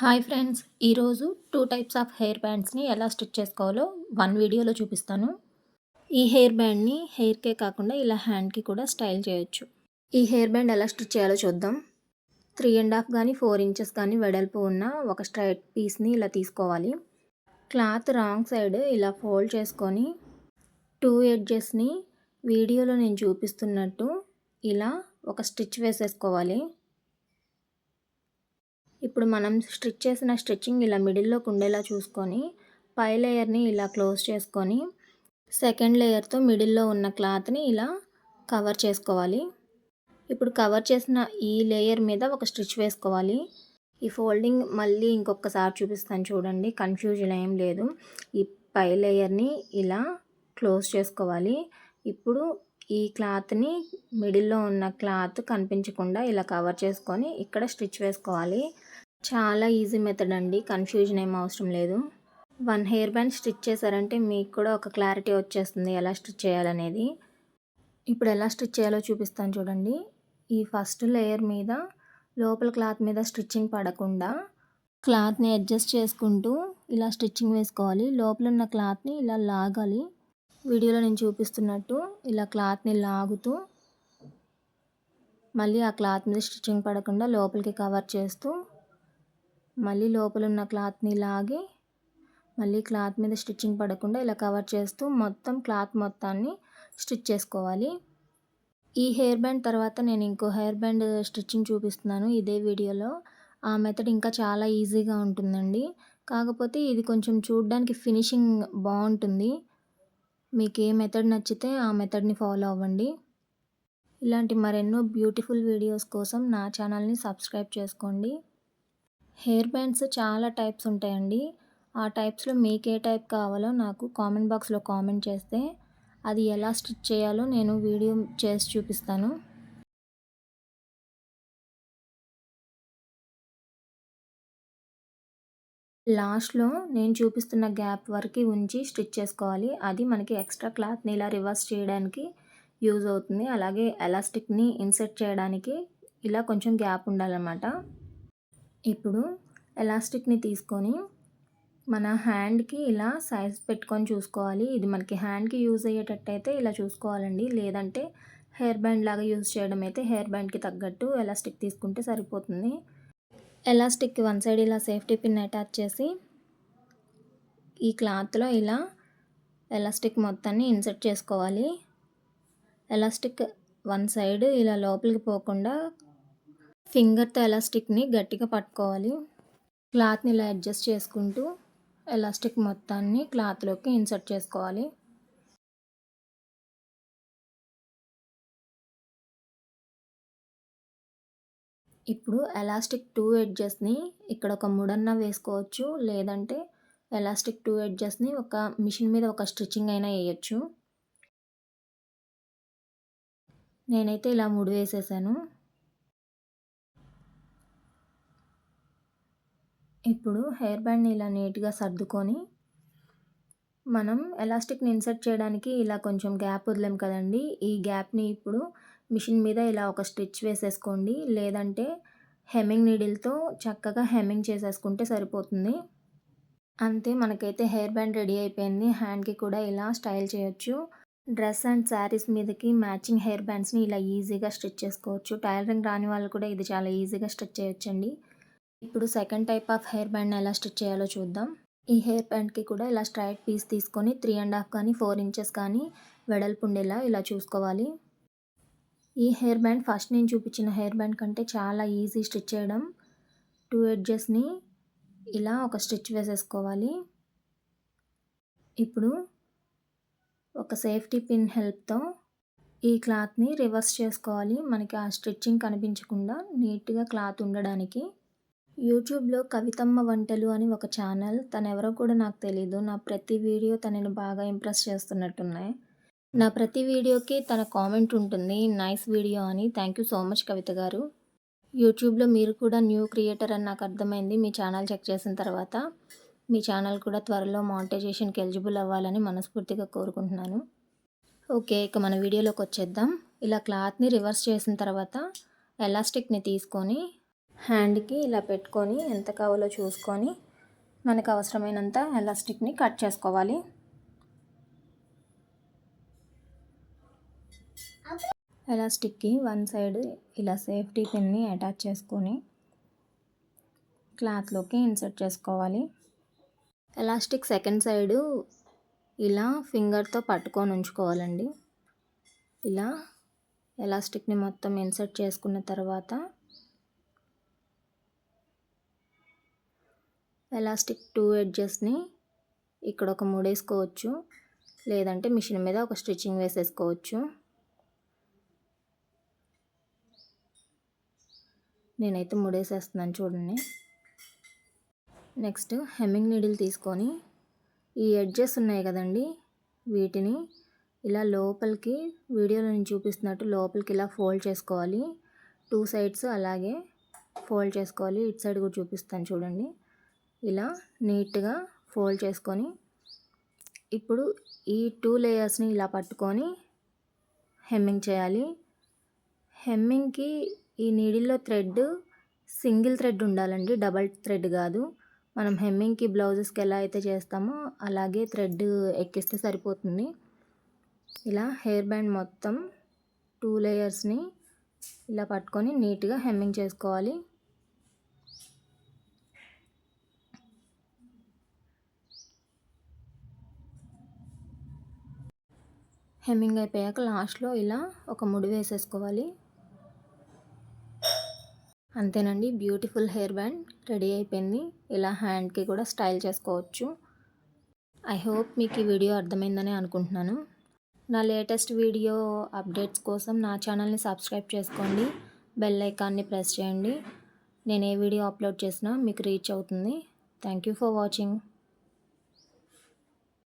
Hi friends ఈరోజు two types of hair బ్యాండ్స్ని ఎలా స్టిచ్ చేసుకోవాలో వన్ వీడియోలో చూపిస్తాను. ఈ హెయిర్ బ్యాండ్ని హెయిర్కే కాకుండా ఇలా హ్యాండ్కి కూడా స్టైల్ చేయొచ్చు. ఈ హెయిర్ బ్యాండ్ ఎలా స్టిచ్ చేయాలో చూద్దాం. త్రీ అండ్ హాఫ్ కానీ ఫోర్ ఇంచెస్ కానీ వెడల్పు ఉన్న ఒక స్ట్రైట్ పీస్ని ఇలా తీసుకోవాలి. క్లాత్ రాంగ్ సైడ్ ఇలా ఫోల్డ్ చేసుకొని టూ ఎడ్జెస్ని వీడియోలో నేను చూపిస్తున్నట్టు ఇలా ఒక స్టిచ్ వేసేసుకోవాలి. ఇప్పుడు మనం స్టిచ్ చేసిన స్టిచ్చింగ్ ఇలా మిడిల్లోకి ఉండేలా చూసుకొని పై లేయర్ని ఇలా క్లోజ్ చేసుకొని సెకండ్ లేయర్తో మిడిల్లో ఉన్న క్లాత్ని ఇలా కవర్ చేసుకోవాలి. ఇప్పుడు కవర్ చేసిన ఈ లేయర్ మీద ఒక స్టిచ్ వేసుకోవాలి. ఈ ఫోల్డింగ్ మళ్ళీ ఇంకొకసారి చూపిస్తాను చూడండి కన్ఫ్యూజన్ ఏం లేదు. ఈ పై లేయర్ని ఇలా క్లోజ్ చేసుకోవాలి. ఇప్పుడు ఈ క్లాత్ని మిడిల్లో ఉన్న క్లాత్ కనిపించకుండా ఇలా కవర్ చేసుకొని ఇక్కడ స్టిచ్ వేసుకోవాలి. చాలా ఈజీ మెథడ్ అండి. కన్ఫ్యూజన్ ఏం అవసరం లేదు. వన్ హెయిర్ బ్యాండ్ స్టిచ్ చేశారంటే మీకు కూడా ఒక క్లారిటీ వచ్చేస్తుంది ఎలా స్టిచ్ చేయాలనేది. ఇప్పుడు ఎలా స్టిచ్ చేయాలో చూపిస్తాను చూడండి. ఈ ఫస్ట్ లేయర్ మీద లోపల క్లాత్ మీద స్టిచ్చింగ్ పడకుండా క్లాత్ని అడ్జస్ట్ చేసుకుంటూ ఇలా స్టిచ్చింగ్ వేసుకోవాలి. లోపల ఉన్న క్లాత్ని ఇలా లాగాలి. వీడియోలో నేను చూపిస్తున్నట్టు ఇలా క్లాత్ని లాగుతూ మళ్ళీ ఆ క్లాత్ మీద స్టిచ్చింగ్ పడకుండా లోపలికి కవర్ చేస్తూ మళ్ళీ లోపల ఉన్న క్లాత్ని లాగి మళ్ళీ క్లాత్ మీద స్టిచ్చింగ్ పడకుండా ఇలా కవర్ చేస్తూ మొత్తం క్లాత్ మొత్తాన్ని స్టిచ్ చేసుకోవాలి. ఈ హెయిర్ బ్యాండ్ తర్వాత నేను ఇంకో హెయిర్ బ్యాండ్ స్టిచ్చింగ్ చూపిస్తున్నాను ఇదే వీడియోలో. ఆ మెథడ్ ఇంకా చాలా ఈజీగా ఉంటుందండి. కాకపోతే ఇది కొంచెం చూడడానికి ఫినిషింగ్ బాగుంటుంది. మీకు ఏ మెథడ్ నచ్చితే ఆ మెథడ్ని ఫాలో అవ్వండి. ఇలాంటి మరెన్నో బ్యూటిఫుల్ వీడియోస్ కోసం నా ఛానల్ని సబ్స్క్రైబ్ చేసుకోండి. హెయిర్ బ్యాండ్స్ చాలా టైప్స్ ఉంటాయండి. ఆ టైప్స్లో మీకు ఏ టైప్ కావాలో నాకు కామెంట్ బాక్స్లో కామెంట్ చేస్తే అది ఎలా స్టిచ్ చేయాలో నేను వీడియో చేసి చూపిస్తాను. లాస్ట్లో నేను చూపిస్తున్న గ్యాప్ వరకు ఉంచి స్టిచ్ చేసుకోవాలి. అది మనకి ఎక్స్ట్రా క్లాత్ని ఇలా రివర్స్ చేయడానికి యూజ్ అవుతుంది. అలాగే ఎలాస్టిక్ని ఇన్సెట్ చేయడానికి ఇలా కొంచెం గ్యాప్ ఉండాలన్నమాట. ఇప్పుడు ఎలాస్టిక్ని తీసుకొని మన హ్యాండ్కి ఇలా సైజ్ పెట్టుకొని చూసుకోవాలి. ఇది మనకి హ్యాండ్కి యూజ్ అయ్యేటట్టయితే ఇలా చూసుకోవాలండి. లేదంటే హెయిర్ బ్యాండ్ లాగా యూజ్ చేయడం అయితే హెయిర్ బ్యాండ్కి తగ్గట్టు ఎలాస్టిక్ తీసుకుంటే సరిపోతుంది. ఎలాస్టిక్ వన్ సైడ్ ఇలా సేఫ్టీ పిన్ అటాచ్ చేసి ఈ క్లాత్లో ఇలా ఎలాస్టిక్ మొత్తాన్ని ఇన్సర్ట్ చేసుకోవాలి. ఎలాస్టిక్ వన్ సైడ్ ఇలా లోపలికి పోకుండా ఫింగర్తో ఎలాస్టిక్ని గట్టిగా పట్టుకోవాలి. క్లాత్ని ఇలా అడ్జస్ట్ చేసుకుంటూ ఎలాస్టిక్ మొత్తాన్ని క్లాత్లోకి ఇన్సర్ట్ చేసుకోవాలి. ఇప్పుడు ఎలాస్టిక్ టూ ఎడ్జెస్ని ఇక్కడ ఒక ముడన్న వేసుకోవచ్చు లేదంటే ఎలాస్టిక్ టూ ఎడ్జెస్ని ఒక మిషన్ మీద ఒక స్టిచ్చింగ్ అయినా వేయచ్చు. నేనైతే ఇలా ముడి వేసేసాను. ఇప్పుడు హెయిర్ బ్యాండ్ని ఇలా నీట్గా సర్దుకొని మనం ఎలాస్టిక్ని ఇన్సర్ట్ చేయడానికి ఇలా కొంచెం గ్యాప్ వదిలేం కదండి. ఈ గ్యాప్ని ఇప్పుడు మిషన్ మీద ఇలా ఒక స్టిచ్ వేసేసుకోండి. లేదంటే హెమ్మింగ్ నీడిల్తో చక్కగా హెమ్మింగ్ చేసేసుకుంటే సరిపోతుంది. అంతే మనకైతే హెయిర్ బ్యాండ్ రెడీ అయిపోయింది. హ్యాండ్కి కూడా ఇలా స్టైల్ చేయొచ్చు. డ్రెస్ అండ్ శారీస్ మీదకి మ్యాచింగ్ హెయిర్ బ్యాండ్స్ని ఇలా ఈజీగా స్టిచ్ చేసుకోవచ్చు. టైలరింగ్ రాని వాళ్ళు కూడా ఇది చాలా ఈజీగా స్టిచ్ చేయొచ్చండి. ఇప్పుడు second type of hair band ఎలా స్టిచ్ చేయాలో చూద్దాం. ఈ హెయిర్ బ్యాండ్కి కూడా ఇలా స్ట్రైట్ పీస్ తీసుకొని త్రీ అండ్ హాఫ్ కానీ ఫోర్ ఇంచెస్ కానీ వెడల్పు ఉండేలా ఇలా చూసుకోవాలి. ఈ హెయిర్ బ్యాండ్ ఫస్ట్ నేను చూపించిన హెయిర్ బ్యాండ్ కంటే చాలా ఈజీ స్టిచ్ చేయడం. టూ ఎడ్జెస్ని ఇలా ఒక స్టిచ్ వేసేసుకోవాలి. ఇప్పుడు ఒక సేఫ్టీ పిన్ హెల్ప్తో ఈ క్లాత్ని రివర్స్ చేసుకోవాలి. మనకి ఆ స్టిచ్చింగ్ కనిపించకుండా నీట్గా క్లాత్ ఉండడానికి. యూట్యూబ్లో కవితమ్మ వంటలు అని ఒక ఛానల్ తను ఎవరో కూడా నాకు తెలీదు. నా ప్రతి వీడియో తనని బాగా ఇంప్రెస్ చేస్తున్నట్టున్నాయి. నా ప్రతి వీడియోకి తన కామెంట్ ఉంటుంది. నైస్ వీడియో అని. Thank you so much Kavitha garu. యూట్యూబ్లో మీరు కూడా న్యూ క్రియేటర్ అని నాకు అర్థమైంది. మీ ఛానల్ చెక్ చేసిన తర్వాత మీ ఛానల్ కూడా త్వరలో మానిటైజేషన్కి ఎలిజిబుల్ అవ్వాలని మనస్ఫూర్తిగా కోరుకుంటున్నాను. ఓకే ఇక మన వీడియోలోకి వచ్చేద్దాం. ఇలా క్లాత్ని రివర్స్ చేసిన తర్వాత ఎలాస్టిక్ని తీసుకొని హ్యాండ్కి ఇలా పెట్టుకొని ఎంత కావాలో చూసుకొని మనకు అవసరమైనంత ఎలాస్టిక్ని కట్ చేసుకోవాలి. ఎలాస్టిక్కి వన్ సైడ్ ఇలా సేఫ్టీ పిన్ని అటాచ్ చేసుకొని క్లాత్లోకి ఇన్సర్ట్ చేసుకోవాలి. ఎలాస్టిక్ సెకండ్ సైడు ఇలా ఫింగర్తో పట్టుకొని ఉంచుకోవాలండి. ఇలా ఎలాస్టిక్ని మొత్తం ఇన్సర్ట్ చేసుకున్న తర్వాత ఎలాస్టిక్ టూ ఎడ్జెస్ని ఇక్కడ ఒక మూడేసుకోవచ్చు. లేదంటే మిషన్ మీద ఒక స్టిచ్చింగ్ వేసేసుకోవచ్చు. నేనైతే ముడేసేస్తున్నాను చూడండి. నెక్స్ట్ హెమ్మింగ్ నీడిల్ తీసుకొని ఈ ఎడ్జెస్ ఉన్నాయి కదండి వీటిని ఇలా లోపలికి వీడియోలో నేను చూపిస్తున్నట్టు లోపలికి ఇలా ఫోల్డ్ చేసుకోవాలి. టూ సైడ్స్ అలాగే ఫోల్డ్ చేసుకోవాలి. ఇటు సైడ్ కూడా చూపిస్తాను చూడండి. ఇలా నీట్గా ఫోల్డ్ చేసుకొని ఇప్పుడు ఈ టూ లేయర్స్ని ఇలా పట్టుకొని హెమ్మింగ్ చేయాలి. హెమ్మింగ్కి ఈ నీడిల్లో థ్రెడ్ సింగిల్ థ్రెడ్ ఉండాలండి. డబల్ థ్రెడ్ కాదు. మనం హెమ్మింగ్కి బ్లౌజెస్కి ఎలా అయితే చేస్తామో అలాగే థ్రెడ్ ఎక్కిస్తే సరిపోతుంది. ఇలా హెయిర్ బ్యాండ్ మొత్తం టూ లేయర్స్ని ఇలా పట్టుకొని నీట్గా హెమ్మింగ్ చేసుకోవాలి. హెమ్మింగ్ అయిపోయాక లాస్ట్లో ఇలా ఒక ముడి వేసేసుకోవాలి. అంతేనండి. బ్యూటిఫుల్ హెయిర్ బ్యాండ్ రెడీ అయిపోయింది. ఇలా హ్యాండ్కి కూడా స్టైల్ చేసుకోవచ్చు. ఐ హోప్ మీకు ఈ వీడియో అర్థమైందని అనుకుంటున్నాను. నా లేటెస్ట్ వీడియో అప్డేట్స్ కోసం నా ఛానల్ని సబ్స్క్రైబ్ చేసుకోండి. బెల్ ఐకాన్ని ప్రెస్ చేయండి. నేను ఏ వీడియో అప్లోడ్ చేసినా మీకు రీచ్ అవుతుంది. Thank you for watching.